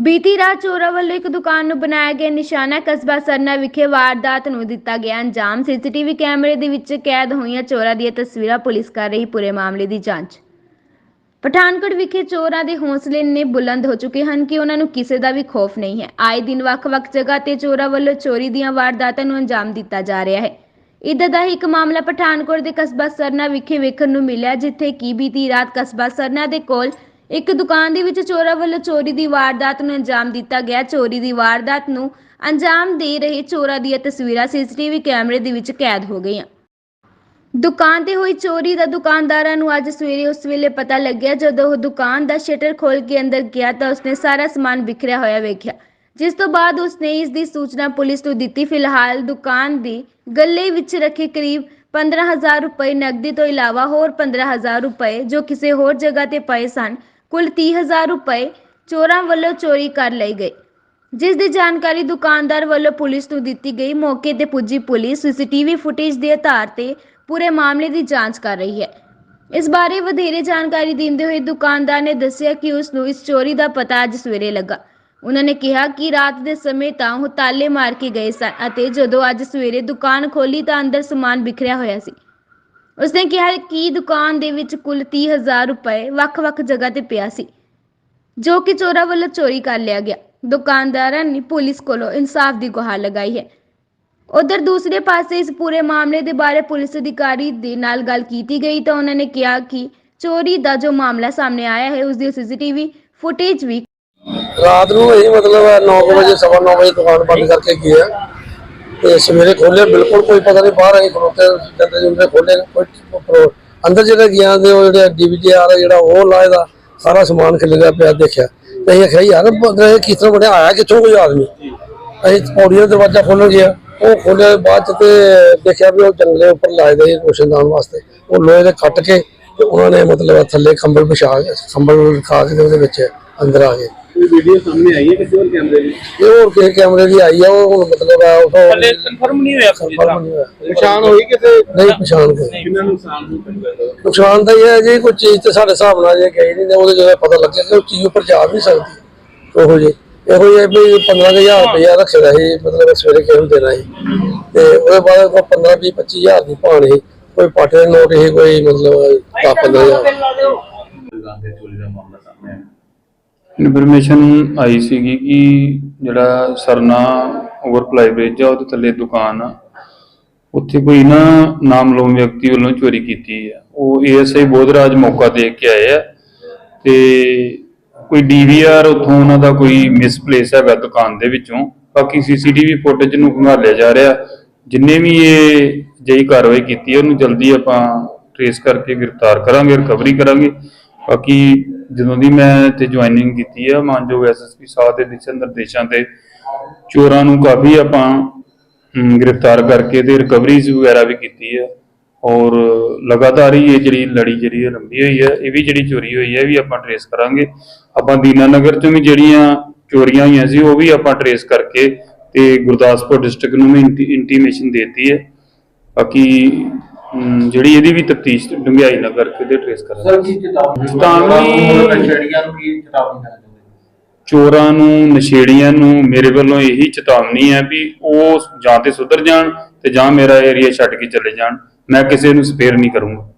ਬੀਤੀ ਰਾਤ ਚੋਰਾਂ ਵੱਲੋਂ ਇੱਕ ਦੁਕਾਨ ਨੂੰ ਬਣਾਇਆ ਗਿਆ ਨਿਸ਼ਾਨਾ ਕਸਬਾ ਸਰਨਾ ਵਿਖੇ ਵਾਰਦਾਤ ਨੂੰ ਦਿੱਤਾ ਗਿਆ ਅੰਜਾਮ। ਸੀਸੀਟੀਵੀ ਕੈਮਰੇ ਦੇ ਵਿੱਚ ਕੈਦ ਹੋਈਆਂ ਚੋਰਾਂ ਦੀਆਂ ਤਸਵੀਰਾਂ ਪੁਲਿਸ ਕਰ ਰਹੀ ਪੂਰੇ ਮਾਮਲੇ ਦੀ ਜਾਂਚ। ਪਠਾਨਕੋਟ ਵਿਖੇ ਚੋਰਾਂ ਦੇ ਹੌਸਲੇ ਨੇ ਬੁਲੰਦ ਹੋ ਚੁੱਕੇ ਹਨ ਕਿ ਉਹਨਾਂ ਨੂੰ ਕਿਸੇ ਦਾ ਵੀ ਖੌਫ ਨਹੀਂ ਹੈ। ਆਏ ਦਿਨ ਵੱਖ-ਵੱਖ ਜਗ੍ਹਾ ਤੇ ਚੋਰਾਂ ਵੱਲੋਂ ਚੋਰੀ ਦੀਆਂ ਵਾਰਦਾਤਾਂ ਨੂੰ ਅੰਜਾਮ ਦਿੱਤਾ ਜਾ ਰਿਹਾ ਹੈ। ਇੱਦਾਂ ਦਾ ਹੀ ਇੱਕ ਮਾਮਲਾ ਪਠਾਨਕੋਟ ਦੇ ਕਸਬਾ ਸਰਨਾ ਵਿਖੇ ਵੇਖਣ ਨੂੰ ਮਿਲਿਆ, ਜਿੱਥੇ ਕਿ ਬੀਤੀ ਰਾਤ ਕਸਬਾ ਸਰਨਾ ਦੇ ਕੋਲ ਇੱਕ ਦੁਕਾਨ ਦੇ ਵਿੱਚ ਚੋਰਾਂ ਵੱਲੋਂ ਚੋਰੀ ਦੀ ਵਾਰਦਾਤ ਨੂੰ ਅੰਜਾਮ ਦਿੱਤਾ ਗਿਆ। ਚੋਰੀ ਦੀ ਵਾਰਦਾਤ ਨੂੰ ਅੰਜਾਮ ਦੇ ਰਹੇ ਚੋਰਾਂ ਦੀਆਂ ਤਸਵੀਰਾਂ ਸੀਸੀਟੀਵੀ ਕੈਮਰੇ ਦੇ ਵਿੱਚ ਕੈਦ ਹੋ ਗਈਆਂ। ਦੁਕਾਨ ਤੇ ਹੋਈ ਚੋਰੀ ਦਾ ਦੁਕਾਨਦਾਰਾਂ ਨੂੰ ਅੱਜ ਸਵੇਰੇ ਉਸ ਵੇਲੇ ਪਤਾ ਲੱਗਿਆ, ਜਦੋਂ ਉਹ ਦੁਕਾਨ ਦਾ ਸ਼ਟਰ ਖੋਲ ਕੇ ਅੰਦਰ ਗਿਆ ਤਾਂ ਉਸਨੇ ਸਾਰਾ ਸਮਾਨ ਵਿਖਰਿਆ ਹੋਇਆ ਵੇਖਿਆ। ਜਿਸ ਤੋਂ ਬਾਅਦ ਉਸਨੇ ਇਸ ਦੀ ਸੂਚਨਾ ਪੁਲਿਸ ਨੂੰ ਦਿੱਤੀ। ਫਿਲਹਾਲ ਦੁਕਾਨ ਦੀ ਗੱਲੇ ਵਿੱਚ ਰੱਖੇ ਕਰੀਬ 15000 ਰੁਪਏ ਨਕਦੀ ਤੋਂ ਇਲਾਵਾ ਹੋਰ 15000 ਰੁਪਏ ਜੋ ਕਿਸੇ ਹੋਰ ਜਗ੍ਹਾ ਤੇ ਪਏ ਸਨ ਕੁੱਲ 30000 ਰੁਪਏ ਚੋਰਾਂ ਵੱਲੋਂ ਚੋਰੀ ਕਰ ਲਏ ਗਏ ਜਿਸ ਦੀ ਜਾਣਕਾਰੀ ਦੁਕਾਨਦਾਰ ਵੱਲੋਂ ਪੁਲਿਸ ਨੂੰ ਦਿੱਤੀ ਗਈ। ਮੌਕੇ ਤੇ ਪੁੱਜੀ ਪੁਲਿਸ ਸੀਸੀਟੀਵੀ ਫੁਟੇਜ ਦੇ ਆਧਾਰ ਤੇ ਪੂਰੇ ਮਾਮਲੇ ਦੀ ਜਾਂਚ ਕਰ ਰਹੀ ਹੈ। ਇਸ ਬਾਰੇ ਵਧੇਰੇ ਜਾਣਕਾਰੀ ਦਿੰਦੇ ਹੋਏ ਦੁਕਾਨਦਾਰ ਨੇ ਦੱਸਿਆ ਕਿ ਉਸ ਨੂੰ ਇਸ ਚੋਰੀ ਦਾ ਪਤਾ ਅੱਜ ਸਵੇਰੇ ਲੱਗਾ। ਉਹਨਾਂ ਨੇ ਕਿਹਾ ਕਿ ਰਾਤ ਦੇ ਸਮੇਂ ਤਾਂ ਉਹ ਤਾਲੇ ਮਾਰ ਕੇ ਗਏ ਸਨ ਅਤੇ ਜਦੋਂ ਅੱਜ ਸਵੇਰੇ ਦੁਕਾਨ ਖੋਲੀ ਤਾਂ ਅੰਦਰ ਸਮਾਨ ਬਿਖਰਿਆ ਹੋਇਆ ਸੀ। ਉਸਨੇ ਕਿਹਾ ਕਿ ਦੁਕਾਨ ਦੇ ਵਿੱਚ ਕੁੱਲ 30000 ਰੁਪਏ ਵੱਖ-ਵੱਖ ਜਗ੍ਹਾ ਤੇ ਪਿਆ ਸੀ, ਜੋ ਕਿ ਚੋਰਾਂ ਵੱਲੋਂ ਚੋਰੀ ਕਰ ਲਿਆ ਗਿਆ। ਦੁਕਾਨਦਾਰਾਂ ਨੇ ਪੁਲਿਸ ਕੋਲੋਂ ਇਨਸਾਫ ਦੀ ਗੁਹਾਰ ਲਗਾਈ ਹੈ। ਉਧਰ ਦੂਸਰੇ ਪਾਸੇ ਇਸ ਪੂਰੇ ਮਾਮਲੇ ਦੇ ਬਾਰੇ ਪੁਲਿਸ ਅਧਿਕਾਰੀ ਦੇ ਨਾਲ ਗੱਲ ਕੀਤੀ ਗਈ ਤਾਂ ਉਹਨਾਂ ਨੇ ਕਿਹਾ ਕਿ ਚੋਰੀ ਦਾ ਜੋ ਮਾਮਲਾ ਸਾਹਮਣੇ ਆਇਆ ਹੈ ਉਸ ਦੀ ਸੀਸੀਟੀਵੀ ਫੁਟੇਜ ਵੀ ਰਾਤ ਨੂੰ ਇਹ ਮਤਲਬ 9 ਵਜੇ, ਸਵਾ 9 ਵਜੇ ਦੁਕਾਨ ਬੰਦ ਕਰਕੇ ਗਏ ਤੇ ਸਵੇਰੇ ਖੋਲੇ ਬਿਲਕੁਲ ਕੋਈ ਪਤਾ ਨਹੀਂ ਬਾਹਰ ਆਈ ਖਲੋਤੇ, ਕਹਿੰਦੇ ਜਿੰਨੇ ਖੋਲੇ ਕੋਈ ਅੰਦਰ ਜਿਹੜੇ ਗਿਆ ਦੇ ਉਹ ਜਿਹੜੇ ਡੀਵੀਡੀ ਆ, ਜਿਹੜਾ ਉਹ ਲਾਇਦਾ ਸਾਰਾ ਸਮਾਨ ਖਿਲਰਿਆ ਪਿਆ, ਦੇਖਿਆ। ਤੇ ਅਸੀਂ ਆਖਿਆ, ਯਾਰ ਇਹ ਕਿਸ ਤਰ੍ਹਾਂ ਬਣਿਆ, ਆਇਆ ਕਿੱਥੋਂ ਕੋਈ ਆਦਮੀ? ਅਸੀਂ ਪੌੜੀ ਦਾ ਦਰਵਾਜ਼ਾ ਖੋਲਣ ਗਿਆ, ਉਹ ਖੋਲ੍ਹਿਆ, ਬਾਅਦ ਚ ਤੇ ਦੇਖਿਆ ਵੀ ਉਹ ਜੰਗਲੇ ਉੱਪਰ ਲਾਏ ਦੇ ਰੋਸ਼ਨਦਾਨ ਵਾਸਤੇ। ਉਹ ਲੋਹੇ ਦੇ ਕੱਟ ਕੇ ਤੇ ਉਹਨਾਂ ਨੇ ਮਤਲਬ ਥੱਲੇ ਕੰਬਲ ਵਿਛਾ ਕੇ ਕੰਬਲ ਖਾ ਕੇ ਉਹਦੇ ਵਿੱਚ ਅੰਦਰ ਆ ਗਏ। ਕੋਈ ਵੀਡੀਓ ਸਾਹਮਣੇ ਆਈ ਹੈ ਕਿਸੇ ਹੋਰ ਕੈਮਰੇ ਦੀ? ਇਹ ਹੋਰ ਕਿਸੇ ਕੈਮਰੇ ਦੀ ਆਈ ਆ ਉਹ ਹੁਣ ਮਤਲਬ ਆ ਉਹ ਹਲੇ ਕਨਫਰਮ ਨਹੀਂ ਹੋਇਆ ਕੋਈ confirm ਨਹੀਂ ਹੋਇਆ। ਪਛਾਣ ਹੋਈ ਕਿਸੇ? ਨਹੀਂ ਪਛਾਣ ਗਏ ਕਿੰਨਾ ਨੁਕਸਾਨ ਹੋ ਸਕਦਾ ਨੁਕਸਾਨ ਤਾਂ ਇਹ ਹੈ ਜੀ ਕੋਈ ਚੀਜ਼ ਤੇ ਸਾਡੇ ਹਿਸਾਬ ਨਾਲ ਜੇ ਗਈ ਨਹੀਂ ਤੇ ਉਹਦੇ ਜਦੋਂ ਪਤਾ ਲੱਗਿਆ ਕਿ ਉਹ ਚੀਜ਼ ਉੱਪਰ ਜਾ ਵੀ ਨਹੀਂ ਸਕਦੀ। ਉਹੋ ਜੇ ਇਹੋ ਜਿਹੇ ਵੀ 15000 ਰੁਪਇਆ ਰੱਖਿਆ ਦਾ ਸੀ ਮਤਲਬ ਸਵੇਰੇ ਕਿਹਨੂੰ ਦੇਣਾ ਸੀ। ਤੇ ਉਹਦੇ ਬਾਅਦ ਕੋਈ 15 20 25000 ਦੀ ਭਾਣ ਸੀ ਕੋਈ ਪਾਟੇ ਦੇ ਨੋਟ ਸੀ ਕੋਈ ਮਤਲਬ 10 15000 ਦੁਕਾਨ ਤੇ ਚੋਰੀ ਦਾ ਮਾਮਲਾ ਸਾਹਮਣੇ ਆਇਆ। ਇਨਫੋਰਮੇਸ਼ਨ ਆਈ ਸੀਗੀ ਕਿ ਜਿਹੜਾ ਸਰਨਾ ਓਵਰਫਲਾਈ ਬ੍ਰਿਜ ਆ, ਉਹਦੇ ਥੱਲੇ ਦੁਕਾਨ ਆ। ਉੱਥੇ ਕੋਈ ਨਾ ਨਾਮਲੂਮ ਵਿਅਕਤੀ ਵੱਲੋਂ ਚੋਰੀ ਕੀਤੀ ਆ। ਉਹ ਏਐਸਆਈ ਬੋਧਰਾਜ ਮੌਕਾ ਦੇਖ ਕੇ ਆਏ ਆ ਤੇ ਕੋਈ ਡੀਵੀਆਰ ਉੱਥੋਂ ਉਹਨਾਂ ਦਾ ਕੋਈ ਮਿਸਪਲੇਸ ਹੈਗਾ ਦੁਕਾਨ ਦੇ ਵਿੱਚੋਂ। ਬਾਕੀ ਸੀਸੀਟੀਵੀ ਫੁਟੇਜ ਨੂੰ ਖੰਗਾਲਿਆ ਜਾ ਰਿਹਾ। ਜਿੰਨੇ ਵੀ ਇਹ ਜਈ ਕਾਰਵਾਈ ਕੀਤੀ ਹੈ ਉਹਨੂੰ ਜਲਦੀ ਆਪਾਂ ਟ੍ਰੇਸ ਕਰਕੇ ਗ੍ਰਿਫਤਾਰ ਕਰਾਂਗੇ ਰਿਕਵਰੀ ਕਰਾਂਗੇ। ਬਾਕੀ ਜਦੋਂ ਦੀ ਮੈਂ ਤੇ ਜੁਆਇਨਿੰਗ ਕੀਤੀ ਆ, ਮਾਨਯੋਗ ਐਸਐਸਪੀ ਸਾਹਿਬ ਦੇ ਦਿਸ਼ਾ ਨਿਰਦੇਸ਼ਾਂ ਤੇ ਚੋਰਾਂ ਨੂੰ ਕਾਫੀ ਆਪਾਂ ਗ੍ਰਿਫਤਾਰ ਕਰਕੇ ਤੇ ਰਿਕਵਰੀਜ਼ ਵਗੈਰਾ ਵੀ ਕੀਤੀ ਹੈ ਔਰ ਲਗਾਤਾਰ ਹੀ ਇਹ ਜਿਹੜੀ ਲੜੀ ਜਿਹੜੀ ਹੈ ਲੰਬੀ ਹੋਈ ਹੈ ਇਹ ਵੀ ਜਿਹੜੀ ਚੋਰੀ ਹੋਈ ਹੈ ਇਹ ਵੀ ਆਪਾਂ ਟਰੇਸ ਕਰਾਂਗੇ। ਆਪਾਂ ਦੀਨਾਨਗਰ ਚੋਂ ਵੀ ਜਿਹੜੀਆਂ ਚੋਰੀਆਂ ਹੋਈਆਂ ਸੀ, ਉਹ ਵੀ ਆਪਾਂ ਟਰੇਸ ਕਰਕੇ ਤੇ ਗੁਰਦਾਸਪੁਰ ਡਿਸਟ੍ਰਿਕਟ ਨੂੰ ਵੀ ਇੰਟੀਮੇਸ਼ਨ ਦਿੱਤੀ ਹੈ ਬਾਕੀ ਹਮ, ਜਿਹੜੀ ਇਹਦੀ ਵੀ ਤਫਤੀਸ਼ ਡੂੰਘਾਈ ਨਾਲ ਕਰਕੇ ਤੇ ਟਰੇਸ ਕਰਾਂਗੇ। ਸਰ ਕੀ ਚੇਤਾਵਨੀ ਚੇਤਾਵਨੀ- ਨਸ਼ੇੜੀਆਂ ਨੂੰ ਕੀ ਚੇਤਾਵਨੀ ਦੇਣਾ ਚਾਹੁੰਦੇ ਚੋਰਾਂ ਨੂੰ ਨਸ਼ੇੜੀਆਂ ਨੂੰ ਮੇਰੇ ਵੱਲੋਂ ਇਹੀ ਚੇਤਾਵਨੀ ਹੈ ਵੀ ਉਹ ਜਾਂ ਤੇ ਸੁਧਰ ਜਾਣ ਤੇ ਜਾਂ ਮੇਰਾ ਏਰੀਆ ਛੱਡ ਕੇ ਚਲੇ ਜਾਣ। ਮੈਂ ਕਿਸੇ ਨੂੰ ਸਪੇਅਰ ਨਹੀਂ ਕਰੂੰਗਾ।